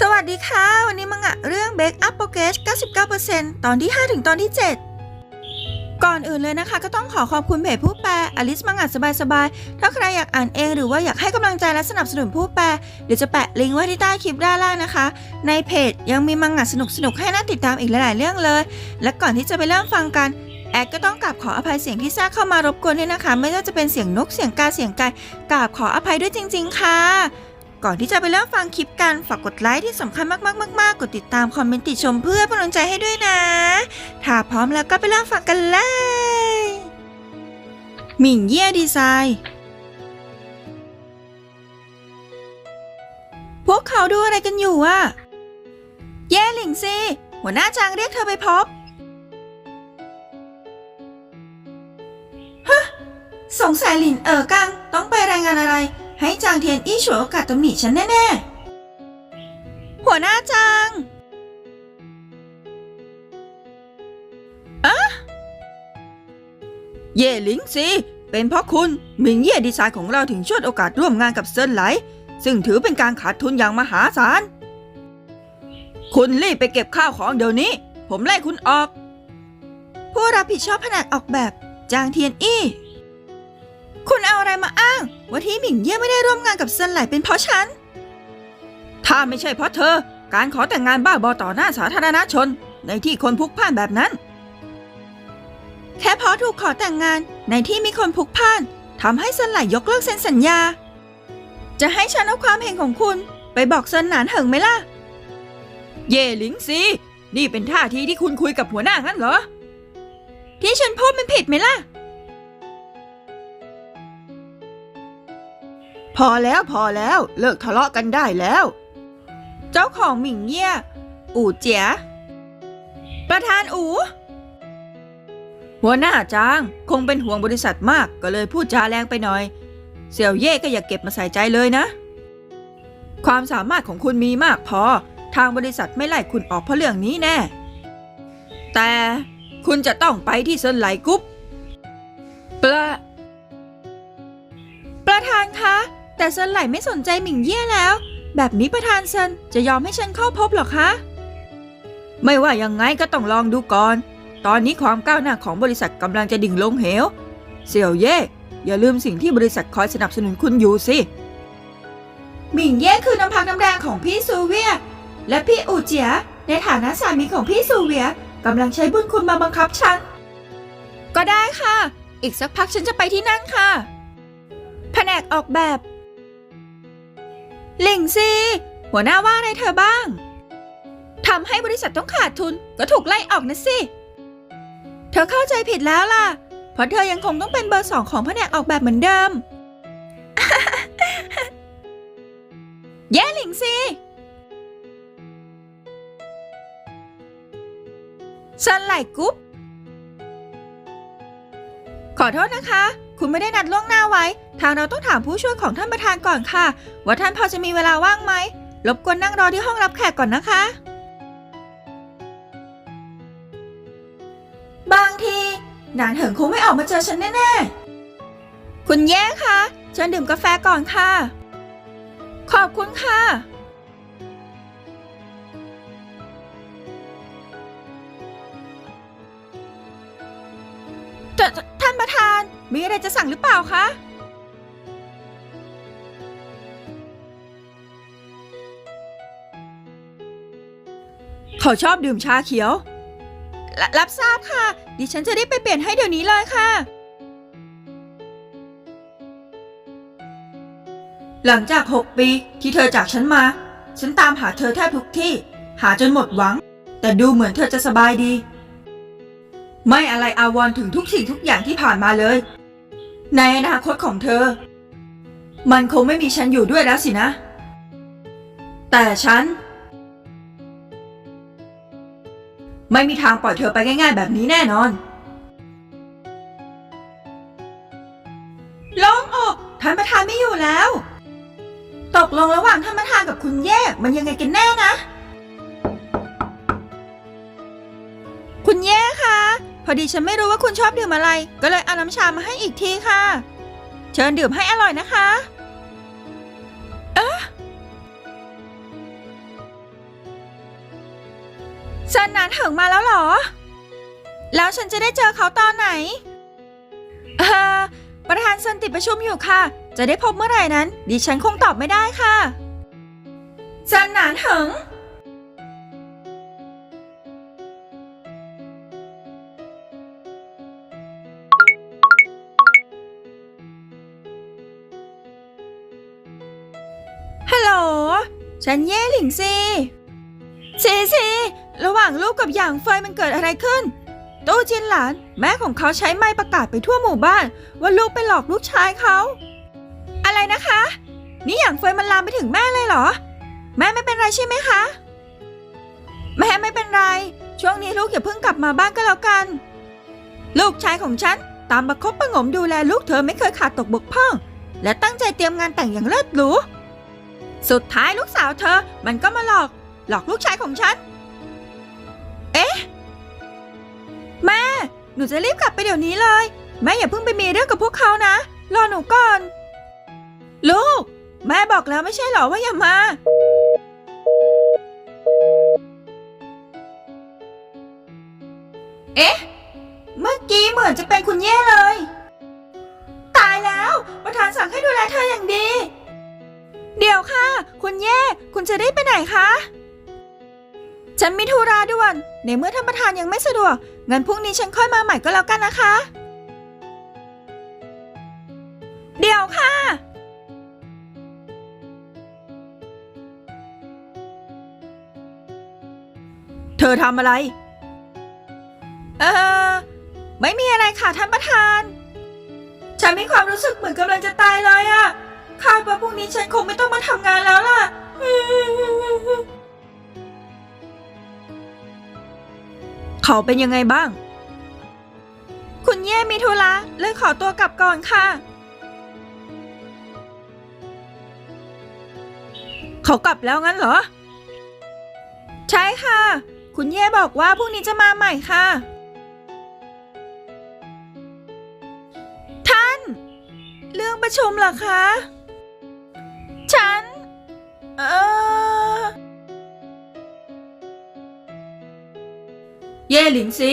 สวัสดีค่ะ วันนี้มังงะเรื่อง Bake Up Progress 99%ตอนที่ 5 ถึงตอนที่ 7 ก่อนอื่นเลยนะคะ ก็ต้องขอขอบคุณเพจผู้แปลอลิสมังงะสบายๆ ถ้าใครอยากอ่านเองหรือว่าอยากให้กำลังใจและสนับสนุนผู้แปลเดี๋ยวจะแปะลิงก์ไว้ที่ใต้คลิปด้านล่างนะคะ ในเพจยังมีมังงะสนุกๆ ให้น่าติดตามอีกหลายๆเรื่องเลย และก่อนที่จะไปเริ่มฟังกันแอดก็ต้องกราบขออภัยเสียงที่แทรกเข้ามารบกวนด้วยนะคะ ไม่ว่าจะเป็นเสียงนกเสียงกาเสียงไก่กราบขออภัยด้วยจริง ๆ ค่ะ ก่อนที่จะไปเริ่มฟังคลิปกัน ฝากกดไลค์ที่สำคัญมากๆๆๆกดติดตามคอมเมนต์ติชมเพื่อเป็นกำลังใจให้ด้วยนะ ถ้าพร้อมแล้วก็ไปเริ่มฟังกันเลยหมิ่งเย่ดีไซน์ พวกเขาดูอะไรกันอยู่อะเย่หลิงซีหัวหน้าจางเรียกเธอไปพบฮะสงสัยหลินเอ๋อกังต้องไปรายงานอะไร ให้จางเทียนอี้ฉวยโอกาสตำหนิฉันแน่ๆ หัวหน้าจางอะเย่หลิงซีเป็นเพราะคุณหมิงเย่ดีไซน์ของเราถึงชวดโอกาสร่วมงานกับเซินไหล ซึ่งถือเป็นการขาดทุนอย่างมหาศาล คุณรีบไปเก็บข้าวของเดี๋ยวนี้ ผมไล่คุณออก ผู้รับผิดชอบแผนกออกแบบจางเทียนอี้ คุณเอาอะไรมาอ้าง ว่าที่หมิงเย่ไม่ได้ร่วมงานกับเซินไหลเป็นเพราะฉัน ถ้าไม่ใช่เพราะเธอ การขอแต่งงานบ้าบอต่อหน้าสาธารณชน ในที่คนพลุกพล่านแบบนั้น แค่เพราะถูกขอแต่งงานในที่มีคนพลุกพล่านทำให้เซินไหลยกเลิกเซ็นสัญญา จะให้ฉันเอาความเห็นของคุณไปบอกเซินหนานเหิงไหมล่ะ เย่หลิงซีนี่เป็นท่าทีที่คุณคุยกับหัวหน้างั้นเหรอ ที่ฉันพูดมันผิดไหมล่ะ พอแล้วพอแล้วเลิกทะเลาะกันได้แล้ว เจ้าของหมิงเย่อู่เจียประธานอูหัวหน้าจางคงเป็นห่วงบริษัทมากก็เลยพูดจาแรงไปหน่อย เสี่ยวเย่ก็อย่าเก็บมาใส่ใจเลยนะ ความสามารถของคุณมีมากพอ ทางบริษัทไม่ไล่คุณออกเพราะเรื่องนี้แน่ แต่คุณจะต้องไปที่เซินไหลกรุ๊ปปละประธานคะ แต่เซินไหลไม่สนใจหมิงเย่แล้ว แบบนี้ประธานเซินจะยอมให้ฉันเข้าพบหรอคะ ไม่ว่ายังไงก็ต้องลองดูก่อน ตอนนี้ความก้าวหน้าของบริษัทกำลังจะดิ่งลงเหว เสี่ยวเย่อย่าลืมสิ่งที่บริษัทคอยสนับสนุนคุณอยู่สิหมิงเย่คือน้ำพักน้ำแรงของพี่ซูเวีย และพี่อูเจีย ในฐานะสามีของพี่ซูเวียกำลังใช้บุญคุณมาบังคับฉัน ก็ได้ค่ะ อีกสักพักฉันจะไปที่นั่นค่ะ แผนกออกแบบ หลิงซีหัวหน้าว่าอะไรเธอบ้าง ทำให้บริษัทต้องขาดทุนก็ถูกไล่ออกนะสิ เธอเข้าใจผิดแล้วล่ะ เพราะเธอยังคงต้องเป็นเบอร์สองของแผนกออกแบบเหมือนเดิม แย่หลิงซีซันไหลกรุ๊ปขอโทษนะคะ คุณไม่ได้นัดล่วงหน้าไว้ ทางเราต้องถามผู้ช่วยของท่านประธานก่อนค่ะ ว่าท่านพอจะมีเวลาว่างไหม รบกวนนั่งรอที่ห้องรับแขกก่อนนะคะ บางทีนานเหิงคงไม่ออกมาเจอฉันแน่ๆ คุณแย่คะเชิญดื่มกาแฟก่อนค่ะ ขอบคุณค่ะททท่านประธาน มีอะไรจะสั่งหรือเปล่าคะ เขาชอบดื่มชาเขียวรรับทราบค่ะ ดิฉันจะได้ไปเปลี่ยนให้เดี๋ยวนี้เลยค่ะ หลังจาก 6 ปีที่เธอจากฉันมา ฉันตามหาเธอแทบทุกที่ หาจนหมดหวัง แต่ดูเหมือนเธอจะสบายดี ไม่อะไรอาวรณ์ถึงทุกสิ่งทุกอย่างที่ผ่านมาเลย ในอนาคตของเธอ มันคงไม่มีฉันอยู่ด้วยแล้วสินะ แต่ฉัน ไม่มีทางปล่อยเธอไปง่าย ๆ แบบนี้แน่นอนโล่งอกท่านประธานไม่อยู่แล้ว ตกลงระหว่างท่านประธานกับคุณแย่มันยังไงกันแน่นะ พอดีฉันไม่รู้ว่าคุณชอบดื่มอะไร ก็เลยเอาน้ำชามาให้อีกทีค่ะ เชิญดื่มให้อร่อยนะคะเอ๊ะซันนานถึงมาแล้วเหรอ แล้วฉันจะได้เจอเขาตอนไหนอ่อประธานซันติประชุมอยู่ค่ะ จะได้พบเมื่อไหร่นั้น ดิฉันคงตอบไม่ได้ค่ะซันนานถึง ฉันเย่หลิงซีซีซีระหว่างลูกกับหยางเฟยมันเกิดอะไรขึ้นตู้จินหลาน แม่ของเขาใช้ไม้ประกาศไปทั่วหมู่บ้าน ว่าลูกไปหลอกลูกชายเขา อะไรนะคะ นี่หยางเฟยมันลามไปถึงแม่เลยเหรอ แม่ไม่เป็นไรใช่ไหมคะ แม่ไม่เป็นไร ช่วงนี้ลูกอย่าเพิ่งกลับมาบ้านก็แล้วกัน ลูกชายของฉัน ตามประคบประงมดูแลลูกเธอไม่เคยขาดตกบกพร่อง และตั้งใจเตรียมงานแต่งอย่างเลิศหรู สุดท้ายลูกสาวเธอ มันก็มาหลอก หลอกลูกชายของฉัน เอ๊ะ แม่ หนูจะรีบกลับไปเดี๋ยวนี้เลย แม่อย่าเพิ่งไปมีเรื่องกับพวกเขานะ รอหนูก่อน ลูก แม่บอกแล้วไม่ใช่หรอว่าอย่ามา เอ๊ะ เมื่อกี้เหมือนจะเป็นคุณเย่เลย ตายแล้ว ประธานสั่งให้ดูแลเธออย่างดี เดี๋ยวค่ะ คุณเย่ คุณจะได้ไปไหนคะ ฉันมีธุระด่วน ในเมื่อท่านประธานยังไม่สะดวก งั้นพรุ่งนี้ฉันค่อยมาใหม่ก็แล้วกันนะคะ เดี๋ยวค่ะ เธอทำอะไร เออ ไม่มีอะไรค่ะท่านประธาน ฉันมีความรู้สึกเหมือนกำลังจะตายเลยอะ คาดว่าพรุ่งนี้ฉันคงไม่ต้องมาทำงานแล้วล่ะ เขาเป็นยังไงบ้าง คุณเย่มีธุระเลยขอตัวกลับก่อนค่ะ เขากลับแล้วงั้นเหรอ ใช่ค่ะ คุณเย่บอกว่าพรุ่งนี้จะมาใหม่ค่ะ ท่าน เรื่องประชุมเหรอคะ เย่หลิงซี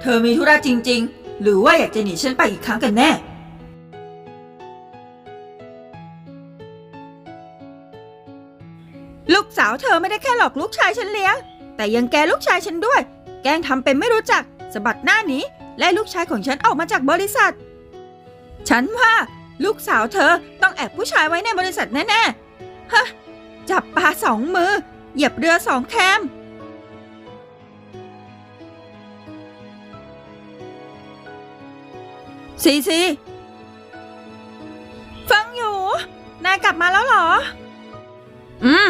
เธอมีธุระจริง ๆ หรือว่าอยากจะหนีฉันไปอีกครั้งกันแน่ ลูกสาวเธอไม่ได้แค่หลอกลูกชายฉันเลี้ยง แต่ยังแกลูกชายฉันด้วย แกล้งทำเป็นไม่รู้จักสะบัดหน้าหนีและลูกชายของฉันออกมาจากบริษัท ฉันว่าลูกสาวเธอต้องแอบผู้ชายไว้ในบริษัทแน่ๆ ฮะ จับปลาสองมือ เหยียบเรือสองแคม ซีซีฟังอยู่ นายกลับมาแล้วเหรอ อืม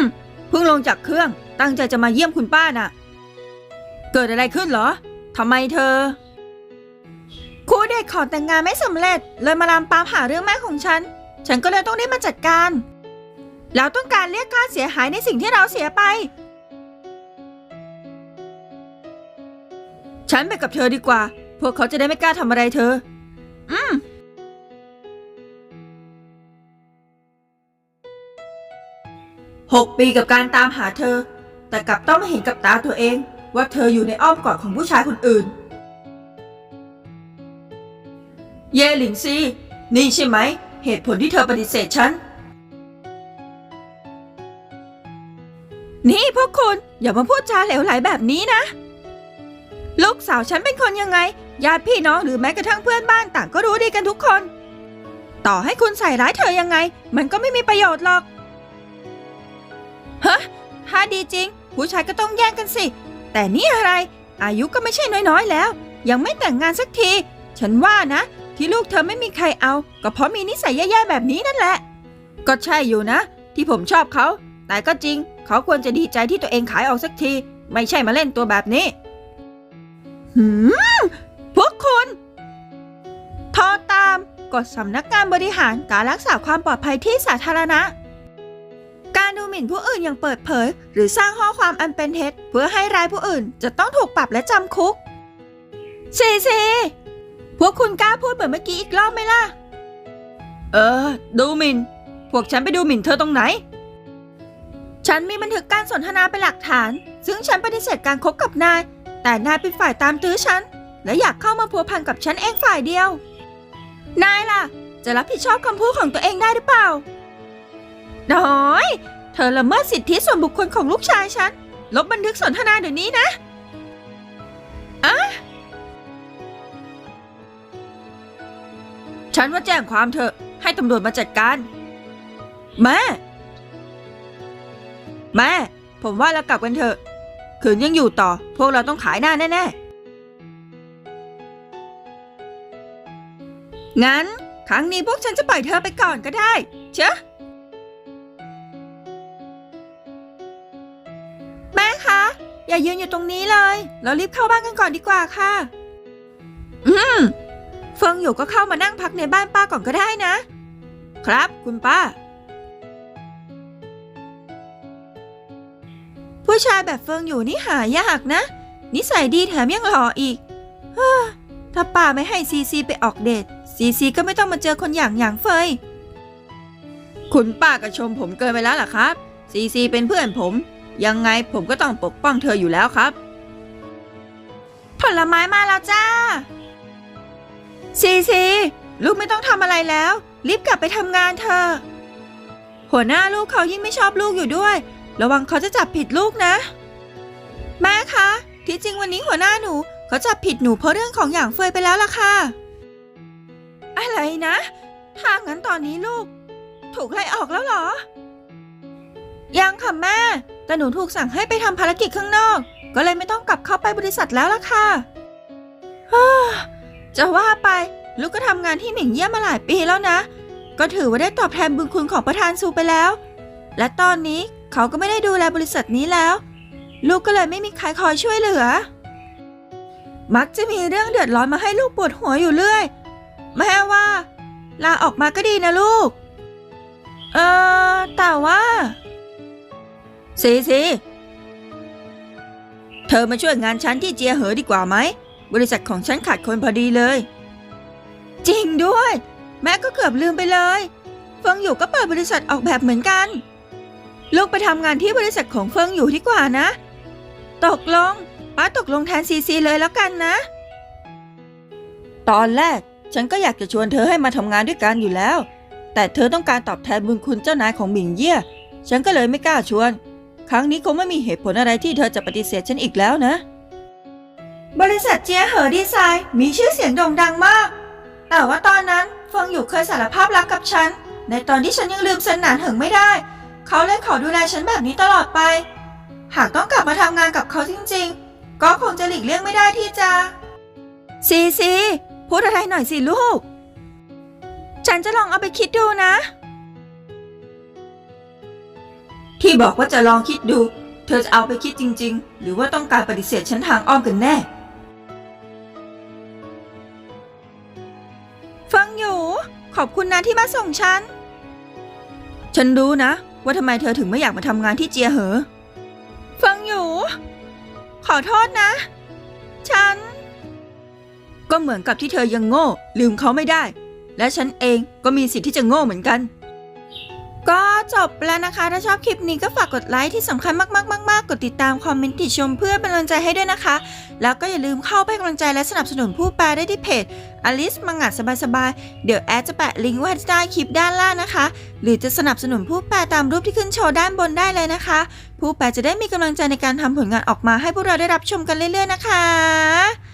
เพิ่งลงจากเครื่อง ตั้งใจจะมาเยี่ยมคุณป้าน่ะ เกิดอะไรขึ้นเหรอทำไมเธอครูเด็กขอแต่งงานไม่สำเร็จ เลยมาลามปามหาเรื่องแม่ของฉัน ฉันก็เลยต้องรีบมาจัดการแล้วต้องการเรียกค่าเสียหายในสิ่งที่เราเสียไป ฉันไปกับเธอดีกว่า พวกเขาจะได้ไม่กล้าทำอะไรเธอ อืมหกปีกับการตามหาเธอ แต่กลับต้องมาเห็นกับตาตัวเอง ว่าเธออยู่ในอ้อมกอดของผู้ชายคนอื่น เย่หลิงซี นี่ใช่ไหม เหตุผลที่เธอปฏิเสธฉัน นี่พวกคุณ อย่ามาพูดจาเหลวไหลแบบนี้นะ ลูกสาวฉันเป็นคนยังไง ญาติพี่น้องหรือแม้กระทั่งเพื่อนบ้านต่างก็รู้ดีกันทุกคน ต่อให้คุณใส่ร้ายเธอยังไง มันก็ไม่มีประโยชน์หรอก ฮะ ถ้าดีจริง ผู้ชายก็ต้องแย่งกันสิ แต่นี่อะไร อายุก็ไม่ใช่น้อยๆแล้ว ยังไม่แต่งงานสักที ฉันว่านะ ที่ลูกเธอไม่มีใครเอา ก็เพราะมีนิสัยแย่ๆแบบนี้นั่นแหละ ก็ใช่อยู่นะ ที่ผมชอบเขา แต่ก็จริง เขาควรจะดีใจที่ตัวเองขายออกสักที ไม่ใช่มาเล่นตัวแบบนี้ หืม พวกคุณโทอตามกฎสำนักงานบริหารการรักษาความปลอดภัยที่สาธารณะ การดูหมิ่นผู้อื่นอย่างเปิดเผย หรือสร้างข้อความอันเป็นเท็จเพื่อให้ร้ายผู้อื่นจะต้องถูกปรับและจำคุกซีซีพวกคุณกล้าพูดเหมือนเมื่อกี้อีกรอบไหมล่ะ เออ ดูหมินพวกฉันไปดูหมิ่นเธอตรงไหน ฉันมีบันทึกการสนทนาเป็นหลักฐาน ซึ่งฉันปฏิเสธการคบกับนาย แต่นายเป็นฝ่ายตามตื้อฉัน และอยากเข้ามาพัวพันกับฉันเองฝ่ายเดียว นายล่ะ จะรับผิดชอบคำพูดของตัวเองได้หรือเปล่า น้อย เธอละเมิดสิทธิส่วนบุคคลของลูกชายฉัน ลบบันทึกสนทนาเดี๋ยวนี้นะอะฉันว่าแจ้งความเถอให้ตำรวจมาจัดการ แม่ แม่ ผมว่าเรากลับกันเถอะ คืนยังอยู่ต่อ พวกเราต้องขายหน้าแน่ ๆ งั้น ครั้งนี้พวกฉันจะปล่อยเธอไปก่อนก็ได้ เชอะแม่คะ อย่ายืนอยู่ตรงนี้เลย เรารีบเข้าบ้านกันก่อนดีกว่าค่ะ อืมเฟิงอยู่ก็เข้ามานั่งพักในบ้านป้าก่อนก็ได้นะ ครับคุณป้า ผู้ชายแบบเฟิงอยู่นี่หายากนะ นิสัยดีแถมยังหล่ออีก ถ้าป้าไม่ให้ซีซีไปออกเดท ซีซีก็ไม่ต้องมาเจอคนอย่างอย่างเฟย คุณป้าก็ชมผมเกินไปแล้วล่ะครับ ซีซีเป็นเพื่อนผม ยังไงผมก็ต้องปกป้องเธออยู่แล้วครับ ผลไม้มาแล้วจ้า ซีซี ลูกไม่ต้องทำอะไรแล้ว รีบกลับไปทำงานเถอะหัวหน้าลูกเขายิ่งไม่ชอบลูกอยู่ด้วย ระวังเขาจะจับผิดลูกนะ แม่คะ ที่จริงวันนี้หัวหน้าหนูเขาจับผิดหนูเพราะเรื่องของอย่างเฟยไปแล้วล่ะค่ะ อะไรนะ ถ้างั้นตอนนี้ลูก ถูกไล่ออกแล้วเหรอ ยังค่ะแม่ แต่หนูถูกสั่งให้ไปทำภารกิจข้างนอก ก็เลยไม่ต้องกลับเข้าไปบริษัทแล้วล่ะค่ะจะว่าไป ลูกก็ทำงานที่หมิงเยี่ยมมาหลายปีแล้วนะ ก็ถือว่าได้ตอบแทนบุญคุณของประธานซูไปแล้ว และตอนนี้เขาก็ไม่ได้ดูแลบริษัทนี้แล้ว ลูกก็เลยไม่มีใครคอยช่วยเหลือ มักจะมีเรื่องเดือดร้อนมาให้ลูกปวดหัวอยู่เรื่อย แม่ว่า ลาออกมาก็ดีนะลูก เออแต่ว่า สีสีเธอมาช่วยงานฉันที่เจียเหอดีกว่าไหม บริษัทของฉันขาดคนพอดีเลย จริงด้วย แม่ก็เกือบลืมไปเลยเฟิงอยู่ก็เปิดบริษัทออกแบบเหมือนกัน ลูกไปทำงานที่บริษัทของเฟิงอยู่ดีกว่านะ ตกลง ป้าตกลงแทนซีซีเลยแล้วกันนะ ตอนแรก ฉันก็อยากจะชวนเธอให้มาทำงานด้วยกันอยู่แล้ว แต่เธอต้องการตอบแทนบุญคุณเจ้านายของหมิงเย่ยฉันก็เลยไม่กล้าชวน ครั้งนี้คงไม่มีเหตุผลอะไรที่เธอจะปฏิเสธฉันอีกแล้วนะ บริษัทเจียเหอดีไซน์มีชื่อเสียงโด่งดังมาก แต่ว่าตอนนั้นเฟิงอยู่เคยสารภาพรักกับฉัน ในตอนที่ฉันยังลืมเซนหนานเหิงไม่ได้ เขาเลยขอดูแลฉันแบบนี้ตลอดไป หากต้องกลับมาทำงานกับเขาจริงๆ ก็คงจะหลีกเลี่ยงไม่ได้ที่จะ ซีซี พูดอะไรหน่อยสิลูก ฉันจะลองเอาไปคิดดูนะ ที่บอกว่าจะลองคิดดู เธอจะเอาไปคิดจริง ๆ หรือว่าต้องการปฏิเสธฉันทางอ้อมกันแน่ ฟังอยู่ ขอบคุณนะที่มาส่งฉัน ฉันรู้นะ ว่าทำไมเธอถึงไม่อยากมาทำงานที่เจียเหอ ฟังอยู่ ขอโทษนะ ฉัน ก็เหมือนกับที่เธอยังโง่ ลืมเขาไม่ได้ และฉันเองก็มีสิทธิ์ที่จะโง่เหมือนกัน ก็จบแล้วนะคะ ถ้าชอบคลิปนี้ก็ฝากกดไลค์ที่สำคัญมากๆๆๆกดติดตามคอมเมนต์ติชมเพื่อเป็นกำลังใจให้ด้วยนะคะ แล้วก็อย่าลืมเข้าไปกำลังใจและสนับสนุนผู้แปลได้ที่เพจอลิสมังงะสบายๆ เดี๋ยวแอดจะแปะลิงก์ไว้ใต้คลิปด้านล่างนะคะ หรือจะสนับสนุนผู้แปลตามรูปที่ขึ้นโชว์ด้านบนได้เลยนะคะ ผู้แปลจะได้มีกำลังใจในการทำผลงานออกมาให้พวกเราได้รับชมกันเรื่อย ๆ นะคะ